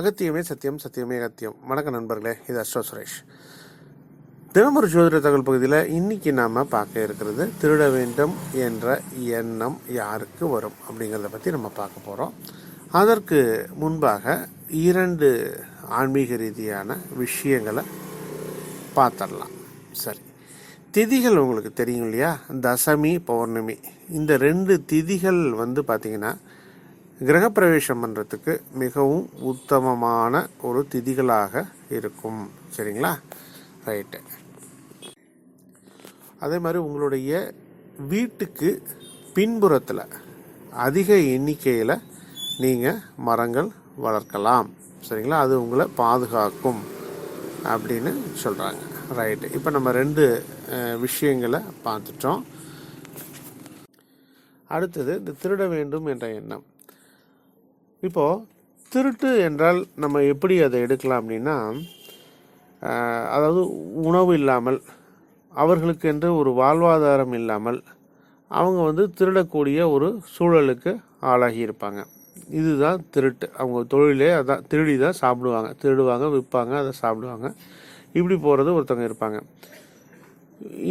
அகத்தியமே சத்தியம் சத்தியமே அகத்தியம். வணக்கம் நண்பர்களே இது அஸ்வ சுரேஷ். தினமொரு ஜோதிட தகவல் பகுதியில் இன்னைக்கு நாம் பார்க்க இருக்கிறது திருட வேண்டும் என்ற எண்ணம் யாருக்கு வரும் அப்படிங்கிறத பற்றி நம்ம பார்க்க போகிறோம் அதற்கு முன்பாக இரண்டு ஆன்மீக ரீதியான விஷயங்களை பார்த்துடலாம். சரி. திதிகள் உங்களுக்கு தெரியும் இல்லையா? தசமி பௌர்ணமி. இந்த ரெண்டு திதிகள் வந்து பார்த்திங்கன்னா கிரகப்பிரவேசம் பண்ணுறதுக்கு மிகவும் உத்தமமான ஒரு திதிகளாக இருக்கும். சரிங்களா? ரைட்டு அதே மாதிரி உங்களுடைய வீட்டுக்கு பின்புறத்தில் அதிக எண்ணிக்கையில் நீங்கள் மரங்கள் வளர்க்கலாம். சரிங்களா? அது உங்களை பாதுகாக்கும் அப்படின்னு சொல்கிறாங்க ரைட்டு இப்போ நம்ம ரெண்டு விஷயங்களை பார்த்துட்டோம். அடுத்தது இந்த திருட வேண்டும் என்ற எண்ணம். இப்போது திருட்டு என்றால் நம்ம எப்படி அதை எடுக்கலாம் அப்படின்னா அதாவது உணவு இல்லாமல் அவர்களுக்கு என்று ஒரு வாழ்வாதாரம் இல்லாமல் அவங்க வந்து திருடக்கூடிய ஒரு சூழலுக்கு ஆளாகி இருப்பாங்க. இதுதான் திருட்டு. அவங்க தொழிலே அதான் திருடி தான் சாப்பிடுவாங்க. திருடுவாங்க விற்பாங்க அதை சாப்பிடுவாங்க. இப்படி போகிறது ஒருத்தவங்க இருப்பாங்க.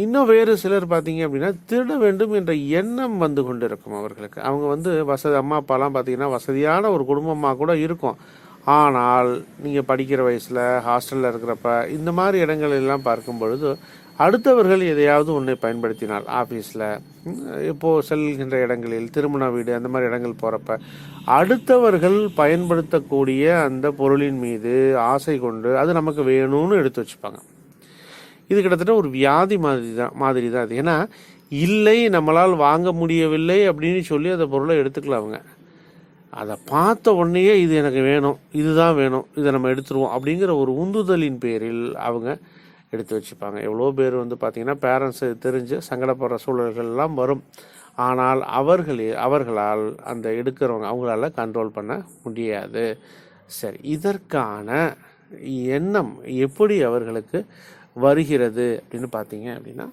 இன்னும் வேறு சிலர் பார்த்தீங்க அப்படின்னா திருட வேண்டும் என்ற எண்ணம் வந்து கொண்டு இருக்கும் அவர்களுக்கு. அவங்க வந்து வசதி அம்மா அப்பாலாம் பார்த்தீங்கன்னா வசதியான ஒரு குடும்பமாக கூட இருக்கும். ஆனால் நீங்கள் படிக்கிற வயசில் ஹாஸ்டலில் இருக்கிறப்ப இந்த மாதிரி இடங்கள் எல்லாம் பார்க்கும் பொழுது அடுத்தவர்கள் எதையாவது ஒன்றை பயன்படுத்தினால் ஆஃபீஸில் இப்போது செல்கின்ற இடங்களில் திருமண வீடு அந்த மாதிரி இடங்கள் போகிறப்ப அடுத்தவர்கள் பயன்படுத்தக்கூடிய அந்த பொருளின் மீது ஆசை கொண்டு அது நமக்கு வேணும்னு எடுத்து வச்சுப்பாங்க. இது கிட்டத்தட்ட ஒரு வியாதி மாதிரி தான் மாதிரி தான் அது ஏன்னா இல்லை நம்மளால் வாங்க முடியவில்லை அப்படின்னு சொல்லி அந்த பொருளை எடுத்துக்கலாம் அவங்க. அதை பார்த்த உடனேயே இது எனக்கு வேணும் இதுதான் வேணும் இதை நம்ம எடுத்துருவோம் அப்படிங்கிற ஒரு உந்துதலின் பேரில் அவங்க எடுத்து வச்சுப்பாங்க. எவ்வளோ பேர் வந்து பார்த்திங்கன்னா பேரண்ட்ஸு தெரிஞ்சு சங்கடப்படுற சூழல்கள்லாம் வரும். ஆனால் அவர்களே அவர்களால் அந்த எடுக்கிறவங்க அவங்களால கண்ட்ரோல் பண்ண முடியாது. சரி இதற்கான எண்ணம் எப்படி அவர்களுக்கு வருகிறது அப்படின்னு பார்த்தீங்க அப்படின்னா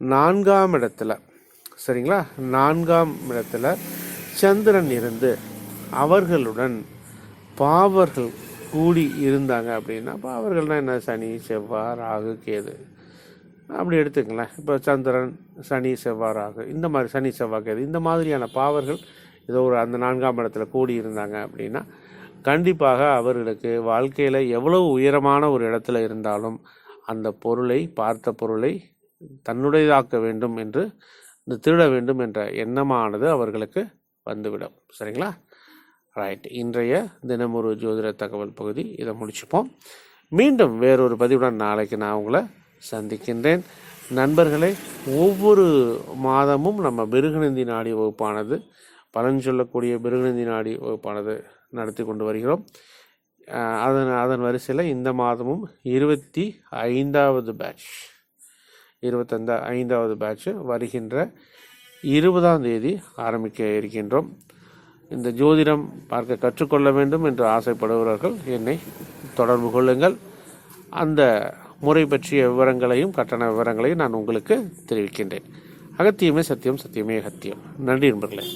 நான்காம் இடத்துல சரிங்களா? நான்காம் இடத்துல சந்திரன் இருந்து அவர்களுடன் பாவர்கள் கூடி இருந்தாங்க அப்படின்னா பாவர்கள்னால் என்ன? சனி செவ்வாய் ராகு கேது. அப்படி எடுத்துக்கங்களேன். இப்போ சந்திரன் சனி செவ்வாய் ராகு இந்த மாதிரி சனி செவ்வாய் கேது இந்த மாதிரியான பாவர்கள் ஏதோ ஒரு அந்த நான்காம் இடத்துல கூடி இருந்தாங்க அப்படின்னா கண்டிப்பாக அவர்களுக்கு வாழ்க்கையில் எவ்வளவு உயரமான ஒரு இடத்துல இருந்தாலும் அந்த பொருளை பார்த்த பொருளை தன்னுடையதாக்க வேண்டும் என்று இந்த திருட வேண்டும் என்ற எண்ணமானது அவர்களுக்கு வந்துவிடும். சரிங்களா? ரைட் இன்றைய தினமொரு ஜோதிட தகவல் பகுதி. இதை முடிச்சுப்போம். மீண்டும் வேறொரு பதிவுடன் நாளைக்கு நான் உங்களை சந்திக்கின்றேன். நண்பர்களே ஒவ்வொரு மாதமும் நம்ம மிருகநந்தி நாடி வகுப்பானது பலன் சொல்லக்கூடிய மிருகநந்தி நாடி வகுப்பானது நடத்தி கொண்டு வருகிறோம். அதன் அதன் வரிசையில் இந்த மாதமும் இருபத்தி ஐந்தாவது பேட்ச் இருபத்தஞ்சா ஐந்தாவது பேட்ச்சு வருகின்ற இருபதாம் தேதி ஆரம்பிக்க இருக்கின்றோம். இந்த ஜோதிடம் பார்க்க கற்றுக்கொள்ள வேண்டும் என்று ஆசைப்படுபவர்கள் என்னை தொடர்பு கொள்ளுங்கள். அந்த முறை பற்றிய விவரங்களையும் கட்டண விவரங்களையும் நான் உங்களுக்கு தெரிவிக்கின்றேன். அகத்தியமே சத்தியம் சத்தியமே அகத்தியம். நன்றி நண்பர்களே.